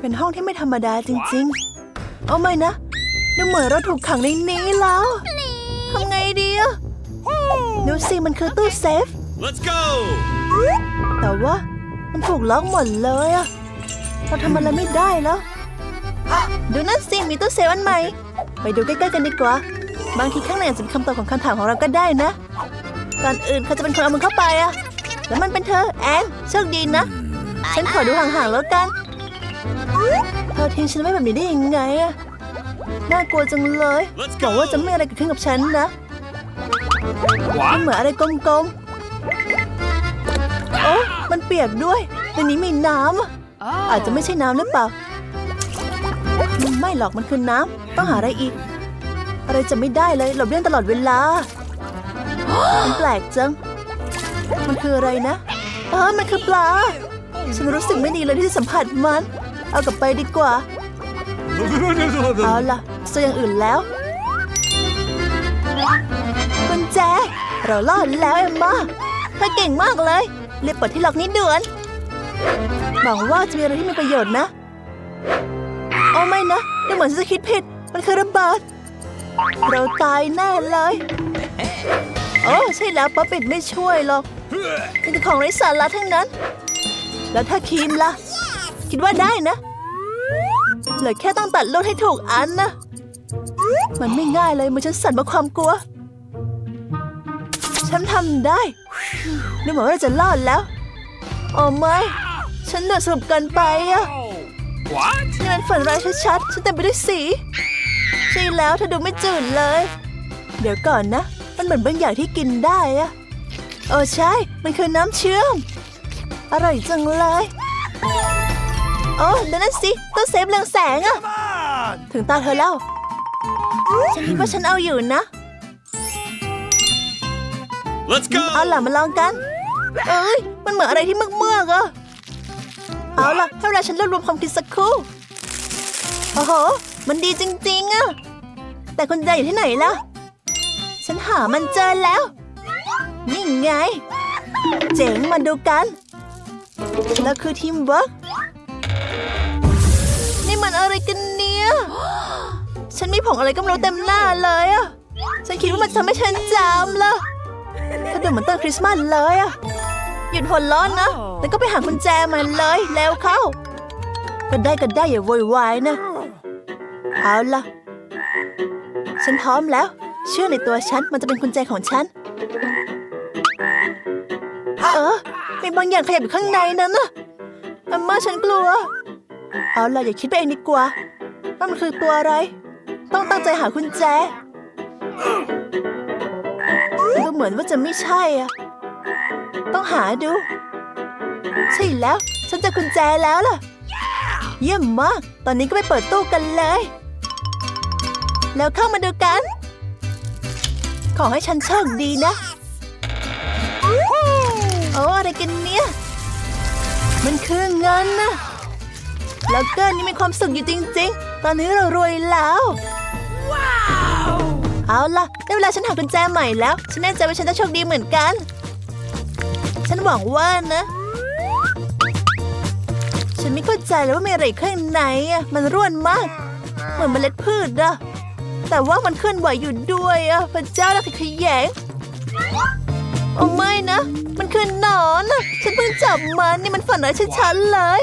เป็นห้องที่ไม่ธรรมดาจริงๆ เอาไม่นะดูเหมือนเราถูกขังในนี้แล้ว ทำไงดีอะดูสิมันคือตู้เซฟ Let's go! แต่ว่ามันถูกล็อกหมดเลยอะเราทำอะไรไม่ได้แล้ว ดูนั่นสิมีตู้เซฟอันใหม่ ไปดูใกล้ๆกันดีกว่า บางทีข้างในอาจจะเป็นคำตอบของคำถามของเราก็ได้นะก่อนอื่นเขาจะเป็นคนเอามือเข้าไปอะแล้วมันเป็นเธอแอนโชคดีนะ ฉันขอดูห่างๆแล้วกัน เธอทิ้งฉันไว้แบบนี้ได้ยังไงอะน่ากลัวจังเลย Let's บอก go! ว่าจะไม่มีอะไรเกิดขึ้นกับฉันนะมัน What? เหมือนอะไรกลมๆโอ้มันเปียกด้วยในนี้มีน้ำอะอาจจะไม่ใช่น้ำหรือเปล่าไม่หรอกมันคือน้ำต้องหาอะไรอีก อะไรจะไม่ได้เลยหลบเลี่ยงตลอดเวลามันแปลกจัง มันคืออะไรนะเออมันคือปลา ฉันรู้สึกไม่ดีเลยที่สัมผัสมัน เอากลับไปดีกว่า เอาล่ะเจออย่างอื่นแล้วกุญแจ เรารอดแล้วเอ็มมาเธอเก่งมากเลยรีบเปิดที่ล็อกนี้ด่วนหวังว่าจะมีอะไรที่มีประโยชน์นะเอาไม่นะดูเหมือนฉันจะคิดผิด มันคือระเบิดเราตายแน่เลย โอ้ใช่แล้วป๊อปปิดไม่ช่วยหรอกนี่คือของไร้สาระทั้งนั้น แล้วถ้าครีมล่ะ คิดว่าได้นะเหลือแค่ต้องตัดลูกให้ถูกอันนะ มันไม่ง่ายเลยมันฉันสั่นเพราะความกลัว ฉันทำได้ดูเหมือนว่าเราจะรอดแล้วโอ้ไม่ฉันเดือดสรุปเกินไปอะ What? นี่มันฝันร้ายชัดๆฉันเต็มไปด้วยสีใช่แล้วเธอดูไม่จืดเลย เดี๋ยวก่อนนะ มันเหมือนบางอย่างที่กินได้อะเออใช่ มันคือน้ำเชื่อม อร่อยจังเลย โอ้เดี๋ยวนั่นสิตู้เซฟเรืองแสงอะ Come on! ถึงตาเธอแล้ว ฉันคิดว่าฉันเอาอยู่นะ Let's เอา go! ล่ะมาลองกัน เอ้ย มันเหมือนอะไรที่เมือกๆอะเอาล่ะให้เวลาฉันรวบรวมความคิดสักครู่ โอ้โห มันดีจริงๆอะแต่คุณใจอยู่ที่ไหนล่ะ ฉันหามันเจอแล้ว นี่ไง เจ๋งมาดูกัน แล้วคือทีมเวิร์ก ฉันมีผงอะไรก็ไม่รู้เต็มหน้าเลยอะฉันคิดว่ามันจะทำให้ฉันจามละก็ดูเหมือนต้นคริสต์มาสเลยอะหยุดหัวร้อนนะแล้วก็ไปหากุญแจมันเลยเร็วเข้า ก็ได้ก็ได้อย่าโวยวายนะ เอาล่ะฉันพร้อมแล้ว เชื่อในตัวฉันมันจะเป็นกุญแจของฉัน เออ มีบางอย่างขยับอยู่ข้างในนั้นน่ะอาม่าฉันกลัว เอาล่ะอย่าคิดไปเองดีกว่าว่ามันคือตัวอะไร ต้องตั้งใจหากุญแจ ดูเหมือนว่าจะไม่ใช่อะ ต้องหาดู ใช่แล้ว ฉันเจะกุญแจแล้วล่ะ เยี่ยมมาก ตอนนี้ก็ไปเปิดตู้กันเลย แล้วเข้ามาดูกัน ขอให้ฉันโชคดีนะ โอ้อะไรกันเนี่ย มันคือเงินนะแล้วเกินนี่มีความสุขอยู่จริง ๆ ตอนนี้เรารวยแล้วเอาล่ะได้เวลาฉันหากุญแจใหม่แล้ว ฉันแน่ใจว่าฉันจะโชคดีเหมือนกัน ฉันหวังว่านะ ฉันไม่เข้าใจเลยว่ามีอะไรข้างในอะมันร่วนมาก เหมือนเมล็ดพืชอะแต่ว่ามันเคลื่อนไหวอยู่ด้วยอะพระเจ้าแล้วขยงโอ้ไม่นะ มันคือหนอนอะฉันเพิ่งจับมันนี่มันฝันร้ายชัดๆเลย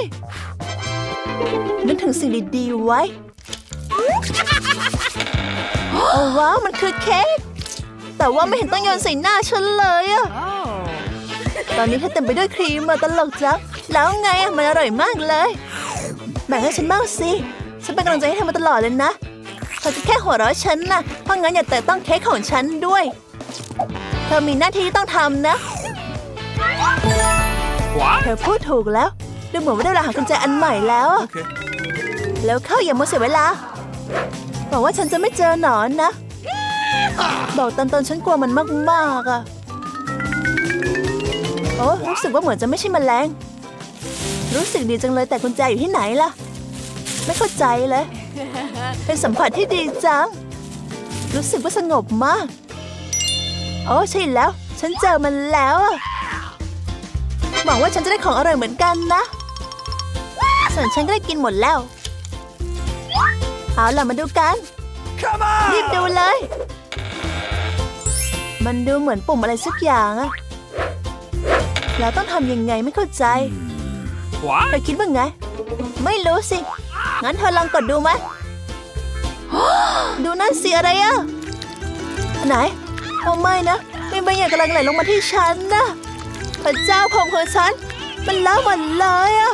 นึกถึงสิ่งดีๆไว้ โอ้ว้าวมันคือเค้ก แต่ว่าไม่เห็นต้องโยนใส่หน้าฉันเลยอะ ตอนนี้เธอเต็มไปด้วยครีมมาตลกจัง แล้วไงอะมันอร่อยมากเลย แบ่งให้ฉันบ้างสิ ฉันเป็นกำลังใจให้เธอมาตลอดเลยนะเธอจะแค่หัวเราะฉันนะเพราะงั้นอย่าแตะต้องเค้กของฉันด้วย เธอมีหน้าที่ที่ต้องทำนะ What? เธอพูดถูกแล้ว ดูเหมือนว่าได้เวลาหากุญแจอันใหม่แล้วอะ Okay. แล้วเข้าอย่ามัวเสียเวลาบอกว่าฉันจะไม่เจอหนอนนะ บอกตอนตอนๆฉันกลัวมันมากๆอะโอ้รู้สึกว่าเหมือนจะไม่ใช่แมลง รู้สึกดีจังเลยแต่กุญแจอยู่ที่ไหนล่ะ ไม่เข้าใจเลย เป็นสัมผัสที่ดีจัง รู้สึกว่าสงบมาก โอ้ใช่แล้ว ฉันเจอมันแล้วอะหวังว่าฉันจะได้ของอร่อยเหมือนกันนะ ส่วนฉันก็ได้กินหมดแล้ว เอาล่ะมาดูกัน Come รีบดูเลย มันดูเหมือนปุ่มอะไรสักอย่างอะเราต้องทำยังไงไม่เข้าใจเธ What? อคิดว่าไง ไม่รู้สิ งั้นเธอลองกดดูไหมดูนั่นสิอะไรอะอันไหนโอ้ไม่นะมีบางอย่างกำลังไหลลงมาที่ฉันนะพระเจ้าผมของฉัน มันเลอะหมดเลยอะ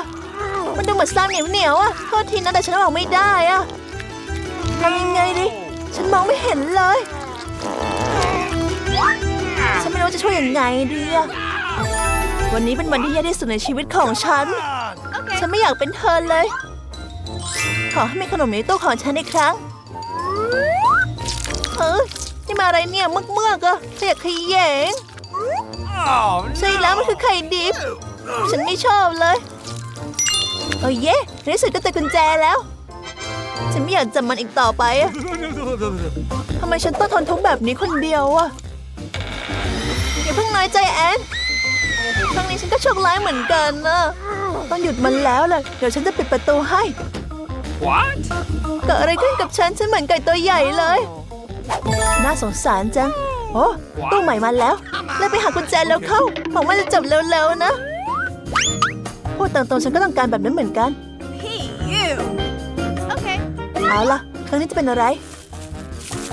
มันดูเหมือนสลามเหนียวเหนียวๆอะโทษทีนะแต่ฉันมองไม่ได้อะทำยังไงดีฉันมองไม่เห็นเลย ฉันไม่รู้จะช่วยยังไงดีอะวันนี้เป็นวันที่แย่ที่สุดในชีวิตของฉัน ฉันไม่อยากเป็นเธอเลย ขอให้มีขนมในตู้ของฉันอีกครั้งเฮ้ยนี่มาอะไรเนี่ยมึกเมือกๆอะขยะแขยง Oh, ใช่แล้วมันคือไข่ดิบ ฉันไม่ชอบเลย โอ้ยเย่ในที่สุดก็เจอกุญแจแล้ว ฉันไม่อยากจับมันอีกต่อไปอะทำไมฉันต้องทนทุกข์แบบนี้คนเดียวอะอย่าเพิ่งน้อยใจแอนครั้งนี้ฉันก็โชคร้ายเหมือนกันนะต้องหยุดมันแล้วเลยเดี๋ยวฉันจะปิดประตูให้ What? เกิดอะไรขึ้นกับฉันฉันเหมือนไก่ตัวใหญ่เลย น่าสงสารจัง โอ้ตู้ใหม่มาแล้วแล้วไปหากุญแจแล้วเข้าหวังว่าจะจบเร็วๆนะ พูดตรงๆฉันก็ต้องการแบบนั้นเหมือนกัน Hey, you. Okay. เอาล่ะ ครั้งนี้จะเป็นอะไร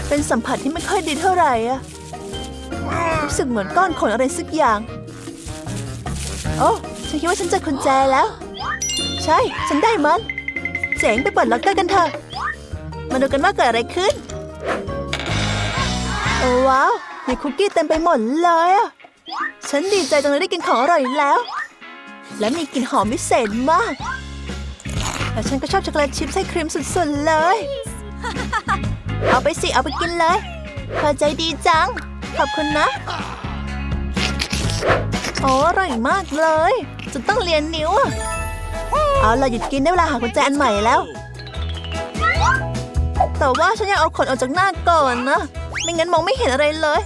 เป็นสัมผัสที่ไม่ค่อยดีเท่าไหร่อะรู้สึกเหมือนก้อนขนอะไรสักอย่าง โอ้ฉันคิดว่าฉันเจอกุญแจแล้ว ใช่ ฉันได้มัน เจ๋งไปเปิดล็อกเกอร์กันเถอะ มาดูกันว่าเกิดอะไรขึ้น โอ้ว้าว มีคุกกี้เต็มไปหมดเลยอะฉันดีใจจังเลยได้กินของอร่อยแล้ว และมีกลิ่นหอมพิเศษมาก แต่ฉันก็ชอบช็อกโกแลตชิพไส้ครีมสุดๆเลย เอาไปสิเอาไปกินเลยเธอใจดีจัง ขอบคุณนะโอ้อร่อยมากเลย จะต้องเรียนนิ้วอะเอาล่ะหยุดกินได้เวลาหากุญแจอันใหม่แล้ว แต่ว่าฉันอยากเอาขนออกจากหน้าก่อนนะ ไม่งั้นมองไม่เห็นอะไรเลย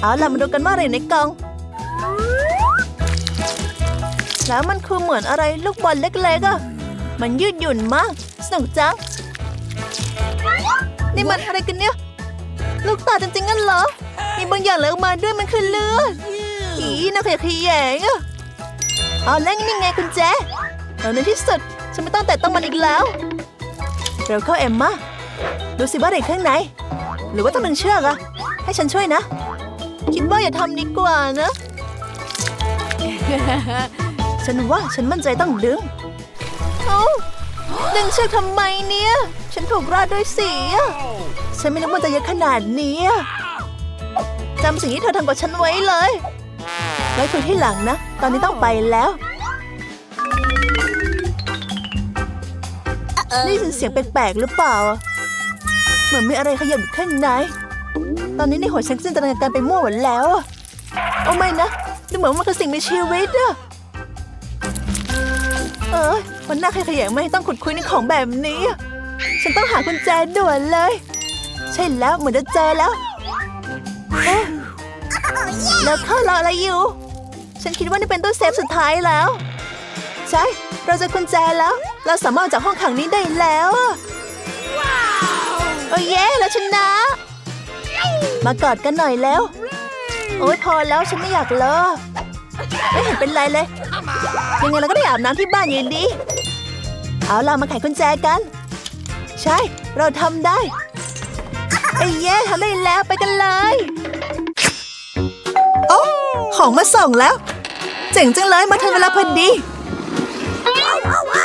เอาล่ะมาดูกันว่าอะไรในกล่อง แล้วมันคือเหมือนอะไรลูกบอลเล็กๆอะมันยืดหยุ่นมากสนุกจัง นี่มันอะไรกันเนี่ย ลูกตาจริงๆงั้นเหรอ มีบางอย่างไหลออกมาด้วยมันคือเลือดอีน่าขยะแขยงอะเอาแล้วนี่ไงคุณแจแล้วในที่สุดฉันไม่ต้องแตะต้องมันอีกแล้วเร็วเข้าเอ็มมาดูสิว่าอะไรข้างในหรือว่าต้องดึงเชือกอะให้ฉันช่วยนะ คิดว่าอย่าทำดีกว่านะ ฉันว่าฉันมั่นใจต้องดึงเอ้าดึงเชือกทำไมเนี่ย ฉันถูกราดด้วยสีอะฉันไม่นึกว่าจะเยอะขนาดนี้อะจำสิ่งที่เธอทำกับฉันไว้เลยไว้คุยที่หลังนะ ตอนนี้ต้องไปแล้วนี่ยินเสียงแปลกๆหรือเปล่าอะเหมือนมีอะไรขยับอยู่ข้างใน ตอนนี้ในหัวฉันจินตนาการไปมั่วหมดแล้วอะโอ้ไม่นะดูเหมือนว่ามันคือสิ่งมีชีวิตอะ เออมันน่าขยะไม่ต้องขุดคุยในของแบบนี้ ฉันต้องหากุญแจด่วนเลย ใช่แล้วเหมือนจะเจอแล้วเอ๊ะแล้วเข้ารออะไรอยู่ ฉันคิดว่านี่เป็นตู้เซฟสุดท้ายแล้ว ใช่ เราเจะกุญแจแล้ว เราสามารถจากห้องขังนี้ได้แล้วโอ้ยเย้แล้วชนะ มากอดกันหน่อยแล้ว โอ้ยพอแล้วฉันไม่อยากเลอะไม่เห็นเป็นไรเลย ยังไงเราก็ได้อาบน้ำที่บ้านอยู่ดี เอาล่ะมาไขกุญแจกัน ใช่ เราทำได้เอ้ยเย้ทำได้แล้วไปกันเลยโอ้ของมาส่งแล้ว เจ๋งจังเลยมาทันเวลาพอดี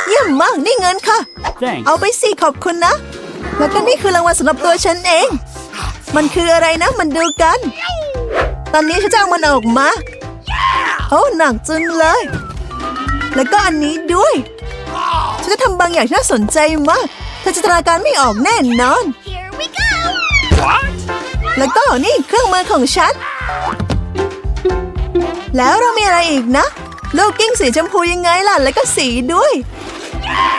เยี่ยมมาก นี่เงินค่ะ Thanks. เอาไปสิขอบคุณนะ แล้วก็นี่คือรางวัลสำหรับตัวฉันเอง มันคืออะไรนะ มันดูกัน ตอนนี้ฉันจะเอามันออกมา โอ้หนักจังเลย แล้วก็อันนี้ด้วย ฉันจะทำบางอย่างที่น่าสนใจมากเธอจินตนาการไม่ออกแน่นอน Here we go. What? แล้วก็นี่เครื่องมือของฉัน แล้วเรามีอะไรอีกนะ ลูกกิ้งสีชมพูยังไงล่ะ แล้วก็สีด้วย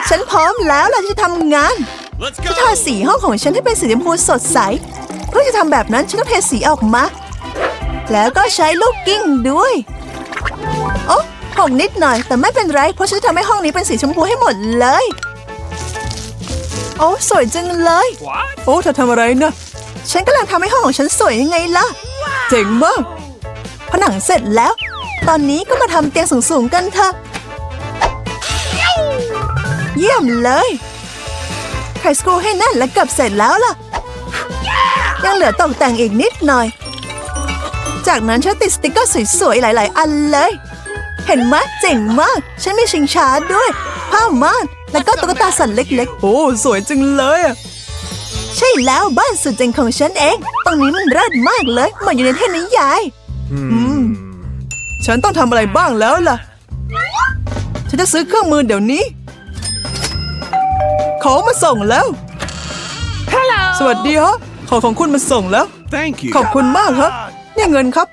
ฉันพร้อมแล้วเราจะทำงาน Let's จะ go. ทาสีห้องของฉันให้เป็นสีชมพูสดใส เพื่อจะทำแบบนั้นฉันต้องเทสีออกมา แล้วก็ใช้ลูกกิ้งด้วยโอ้ หกนิดหน่อย แต่ไม่เป็นไร เพราะฉันจะทำให้ห้องนี้เป็นสีชมพูให้หมดเลย โอ้สวยจังเลย What? โอ้เธอทำอะไรนะ ฉันกำลังทำให้ห้องของฉันสวยยังไงล่ะ เจ๋งมาก ผนังเสร็จแล้ว ตอนนี้ก็มาทำเตียงสูงๆกันเถอะ เยี่ยมเลยไขสกรูให้แน่นและเกับเสร็จแล้วล่ะ ยังเหลือตกแต่งอีกนิดหน่อย จากนั้นฉันติดสติกเกอร์สวยๆหลาย ๆ อันเลย เห็นไหมเจ๋งมาก ฉันมีชิงช้าด้วยผ้าม่านแล้วก็ตุ๊กตาสัตว์เล็กๆ โอ้สวยจังเลยอะใช่แล้วบ้านสุดเจ๋งของฉันเอง ตรงนี้มันเลิศมากเลยเหมือนอยู่ในเทพนิยาย Hmm. ฉันต้องทำอะไรบ้างแล้วล่ะ ฉันจะซื้อเครื่องมือเดี๋ยวนี้ ของมาส่งแล้ว Hello. สวัสดีฮะ ของของคุณมาส่งแล้ว Thank you. ขอบคุณมากครับ เนี่ยเงินครับ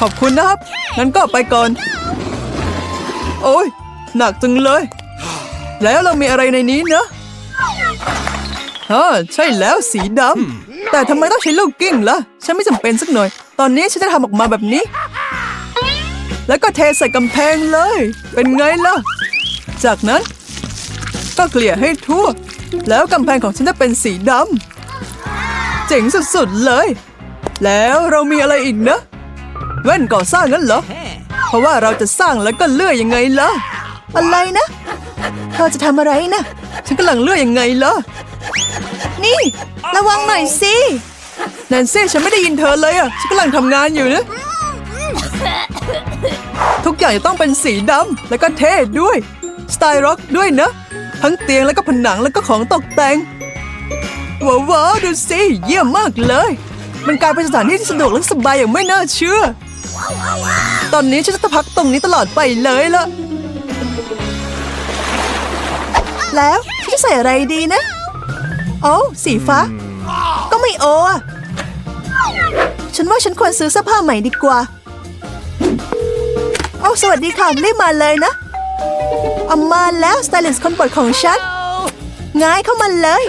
ขอบคุณนะครับ งั้นก็ไปก่อน โอ้ยหนักจังเลย แล้วเรามีอะไรในนี้เนอะฮะใช่แล้วสีดำแต่ทำไมต้องใช้ลูกกิ้งล่ะ ฉันไม่จำเป็นสักหน่อย ตอนนี้ฉันจะทำออกมาแบบนี้ แล้วก็เทใส่กำแพงเลย เป็นไงล่ะ จากนั้น ก็เกลี่ยให้ทั่ว แล้วกำแพงของฉันจะเป็นสีดำเจ๋งสุดๆเลย แล้วเรามีอะไรอีกนะแว่นก่อสร้างงั้นเหรอ เพราะว่าเราจะสร้างแล้วก็เลื่อยยังไงล่ะ อะไรนะเธอจะทำอะไรนะฉันกำลังเลื่อยยังไงล่ะ นี่ ระวังหน่อยสิแนนซี่ฉันไม่ได้ยินเธอเลยอะฉันกำลังทำงานอยู่นะ ทุกอย่างจะต้องเป็นสีดำแล้วก็เท่ด้วย สไตล์ร็อกด้วยนะ ทั้งเตียงแล้วก็ผนังแล้วก็ของตกแต่งว้าวว้าวดูสิ เยี่ยมมากเลย มันกลายเป็นสถานที่ที่สะดวกและสบายอย่างไม่น่าเชื่อ ตอนนี้ฉันจะพักตรงนี้ตลอดไปเลยล่ะ แล้วฉันจะใส่อะไรดีนะ โอ้สีฟ้า ก็ไม่โออะฉันว่าฉันควรซื้อเสื้อผ้าใหม่ดีกว่า โอ้สวัสดีค่ะรีบมาเลยนะเอามาแล้วสไตลิสต์คนโปรดของฉันง่ายเข้ามาเลย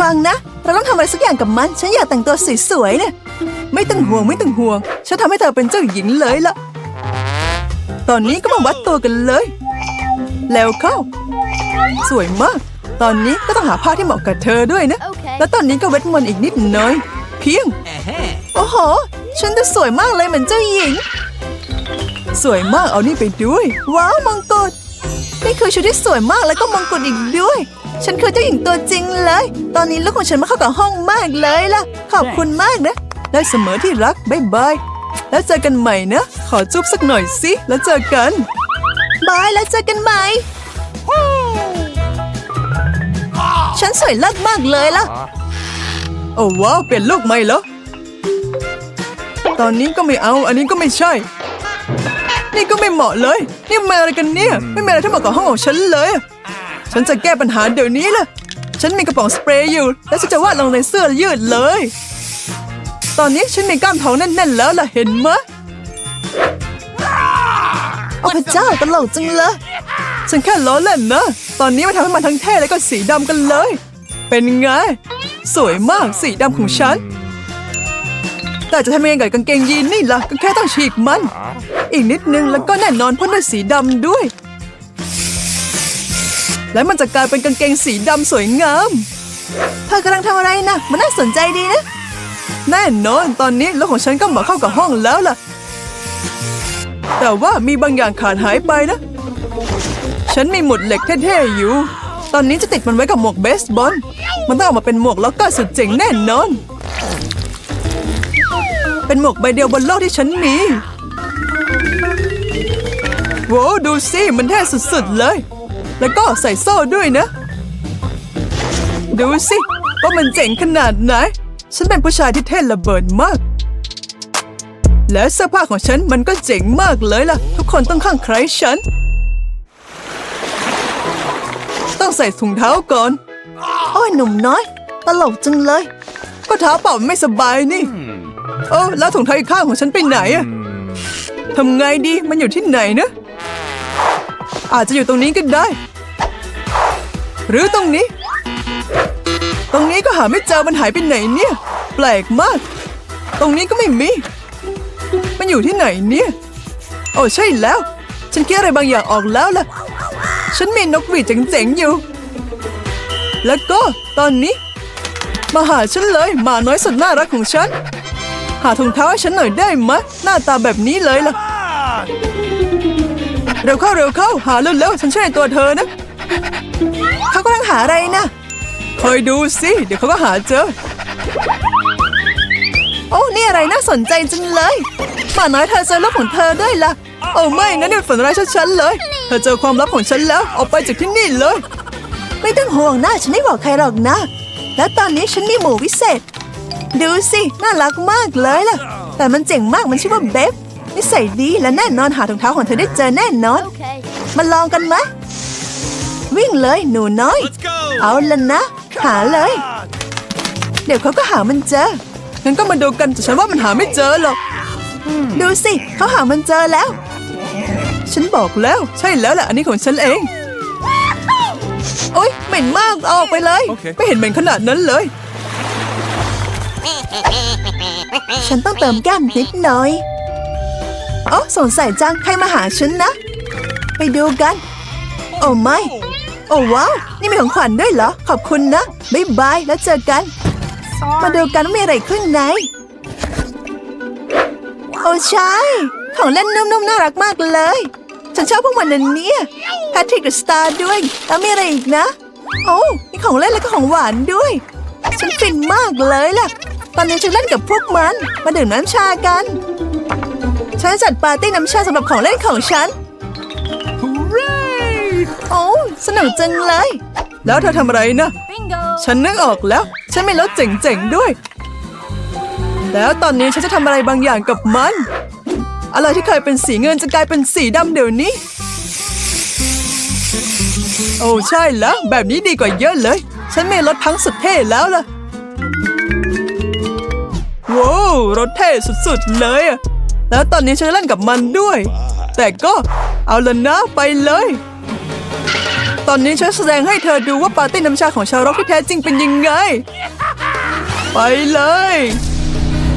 ฟังนะ เราต้องทำอะไรสักอย่างกับมัน ฉันอยากแต่งตัวสวยๆเนี่ย ไม่ต้องห่วงไม่ต้องห่วง ฉันทำให้เธอเป็นเจ้าหญิงเลยละ ตอนนี้ก็มาวัดตัวกันเลย แล้วเข้า สวยมาก ตอนนี้ก็ต้องหาผ้าที่เหมาะกับเธอด้วยนะ Okay. แล้วตอนนี้ก็เวทมนต์อีกนิดหน่อย เพียง โอ้โห ฉันจะสวยมากเลยเหมือนเจ้าหญิง สวยมากเอานี่ไปด้วย ว้าวมงกุฎนี่คือชุดที่สวยมากแล้วก็มงกุฎอีกด้วย ฉันคือเจ้าหญิงตัวจริงเลย ตอนนี้ลูกของฉันมาเข้ากับห้องมากเลยล่ะ ขอบคุณมากนะ ได้เสมอที่รักบ๊ายบาย แล้วเจอกันใหม่นะ ขอจุ๊บสักหน่อยสิ แล้วเจอกัน บาย แล้วเจอกันใหม่ ฉันสวยเลิศมากเลยล่ะ โอ้ว้าว เปลี่ยนลูกใหม่เหรอ ตอนนี้ก็ไม่เอา อันนี้ก็ไม่ใช่ นี่ก็ไม่เหมาะเลย นี่มาอะไรกันเนี่ย ไม่มีอะไรที่เหมาะกับห้องของฉันเลย ฉันจะแก้ปัญหาเดี๋ยวนี้ล่ะฉันมีกระป๋องสเปรย์อยู่ แล้วฉันจะวาดลงในเสื้อยืดเลย ตอนนี้ฉันมีกล้ามท้องแน่นๆแล้วล่ะเห็นไหมยโอ้พระเจ้าตลกจังเลยฉันแค่ล้อเล่นนะ ตอนนี้มาทำให้มันทั้งเท่แล้วก็สีดำกันเลย เป็นไง สวยมากสีดำของฉัน แต่จะทำยังไงกับกางเกงยีนนี่ล่ะ ก็แค่ต้องฉีกมัน อีกนิดนึงแล้วก็แน่นอนพ่นด้วยสีดำด้วย และมันจะกลายเป็นกางเกงสีดำสวยงามเธอกำลังทำอะไรนะมันน่าสนใจดีนะ แน่นอนตอนนี้รถของฉันก็มาเข้ากับห้องแล้วล่ะ แต่ว่ามีบางอย่างขาดหายไปนะ ฉันมีหมุดเหล็กเท่ๆอยู่ ตอนนี้จะติดมันไว้กับหมวกเบสบอล มันต้องออกมาเป็นหมวกล็อกเกอร์สุดเจ๋งแน่นอน เป็นหมวกใบเดียวบนโลกที่ฉันมีโว้ดูสิมันเท่สุดๆเลย แล้วก็ใส่โซ่ด้วยนะ ดูสิว่ามันเจ๋งขนาดไหน ฉันเป็นผู้ชายที่เท่ระเบิดมาก และเสื้อผ้าของฉันมันก็เจ๋งมากเลยล่ะ ทุกคนต้องข้างใครฉัน ต้องใส่ถุงเท้าก่อน โอ้ยหนุ่มน้อย ตลกจังเลยก็เท้าเปล่ามันไม่สบายนี่เออแล้วถุงเท้าอีกข้างของฉันไปไหนอะทำไงดีมันอยู่ที่ไหนนะ อาจจะอยู่ตรงนี้ก็ได้ หรือตรงนี้ ตรงนี้ก็หาไม่เจอมันหายไปไหนเนี่ย แปลกมาก ตรงนี้ก็ไม่มี มันอยู่ที่ไหนเนี่ย โอ้ใช่แล้ว ฉันคิดอะไรบางอย่างออกแล้วล่ะ ฉันมีนกหวีดเจ๋งๆอยู่ แล้วก็ตอนนี้ มาหาฉันเลยหมาน้อยสุดน่ารักของฉัน หาถุงเท้าให้ฉันหน่อยได้ไหมะ หน้าตาแบบนี้เลยล่ะ เร็วเข้าเร็วเข้า หาเร็วๆฉันช่วยตัวเธอนะ เขากำลังหาอะไรนะ คอยดูสิ เดี๋ยวเขาก็หาเจอ โอ้ นี่อะไรน่าสนใจจังเลยหมาน้อยเธอเจอโลกของเธอด้วยล่ะ โอ้ไม่นะเนี่ยฝันร้ายชัดๆเลย เธอเจอความลับของฉันแล้ว ออกไปจากที่นี่เลย ไม่ต้องห่วงนะฉันไม่บอกใครหรอกนะ แล้วตอนนี้ฉันมีหมูวิเศษ ดูสิ น่ารักมากเลยล่ะ แต่มันเจ๋งมากมันชื่อว่าเบฟนิสัยดีและแน่นอนหาถุงเท้าของเธอได้เจอแน่นอน Okay. มาลองกันไหมวิ่งเลยหนูน้อย Let's go! เอาละนะ หาเลย On! เดี๋ยวเขาก็หามันเจอ งั้นก็มาดูกันแต่ฉันว่ามันหาไม่เจอหรอก ดูสิเขาหามันเจอแล้ว ฉันบอกแล้ว ใช่แล้วแหละอันนี้ของฉันเอง โอ๊ยเหม็นมากเอาออกไปเลยโอเคไม่เห็นเหม็นขนาดนั้นเลย ฉันต้องเติมแก้มนิดหน่อยอ๋อสงสัยจังใครมาหาฉันนะ ไปดูกัน โอ้ไม่ โอ้ว้าว นี่มีของขวัญด้วยเหรอ ขอบคุณนะบ๊ายบายแล้วเจอกัน มาดูกันว่ามีอะไรขึ้นในโอ้ใช่ ของเล่นนุ่มๆน่ารักมากเลย ฉันชอบพวกมันนันเนี่ยแพทริกกับสตาร์ด้วย แล้วมีอะไรอีกนะ โอ้มีของเล่นแล้วก็ของหวานด้วย ฉันฟินมากเลยล่ะ ตอนนี้ฉันเล่นกับพวกมัน มาดื่มน้ำชากัน ฉันจัดปาร์ตี้น้ำชาสำหรับของเล่นของฉัน โอ้สนุกจังเลย แล้วเธอทำอะไรนะ Bingo. ฉันนึกออกแล้ว ฉันมีรถเจ๋งๆด้วย แล้วตอนนี้ฉันจะทำอะไรบางอย่างกับมัน อะไรที่เคยเป็นสีเงินจะกลายเป็นสีดำเดี๋ยวนี้ โอ้ใช่แล้ว แบบนี้ดีกว่าเยอะเลย ฉันมีรถทั้งสุดเท่แล้วล่ะว้าวรถเท่สุดๆเลยอะแล้วตอนนี้ฉันจะเล่นกับมันด้วย แต่ก็เอาละนะไปเลย ตอนนี้ฉันแสดงให้เธอดูว่าปาร์ตี้น้ำชาของชาวร็อกที่แท้จริงเป็นยังไง ไปเลย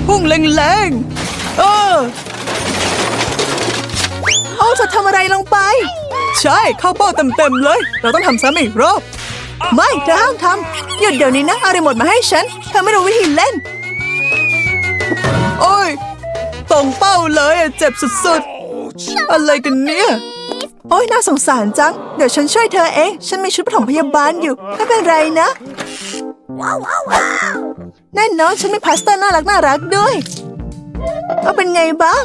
พุ่งแรงๆ เออเอาจะทำอะไรลงไป ใช่เข้าเป้าเต็มๆเลย เราต้องทำซ้ำอีกรอบไม่เธอห้ามทำหยุดเดี๋ยวนี้นะเอารีโมทมาให้ฉันเธอไม่รู้วิธีเล่น โอ้ยตรงเป้าเลยเจ็บสุดๆ อะไรกันเนี่ย โอ้ยน่าสงสารจัง เดี๋ยวฉันช่วยเธอเอง ฉันมีชุดปฐมพยาบาลอยู่ ไม่เป็นไรนะแน่นอนฉันมีพลาสเตอร์น่ารักน่ารักด้วยเอาเป็นไงบ้าง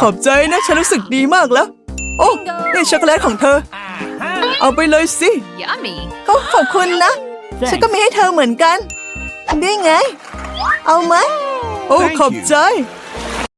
ขอบใจนะ ฉันรู้สึกดีมากแล้ว โอ้นี่ช็อกโกแลตของเธอ เอาไปเลยสิ Yummy. โอ้ขอบคุณนะ ฉันก็มีให้เธอเหมือนกัน ได้ไง เอาไหม โอ้ Thank you ขอบใจ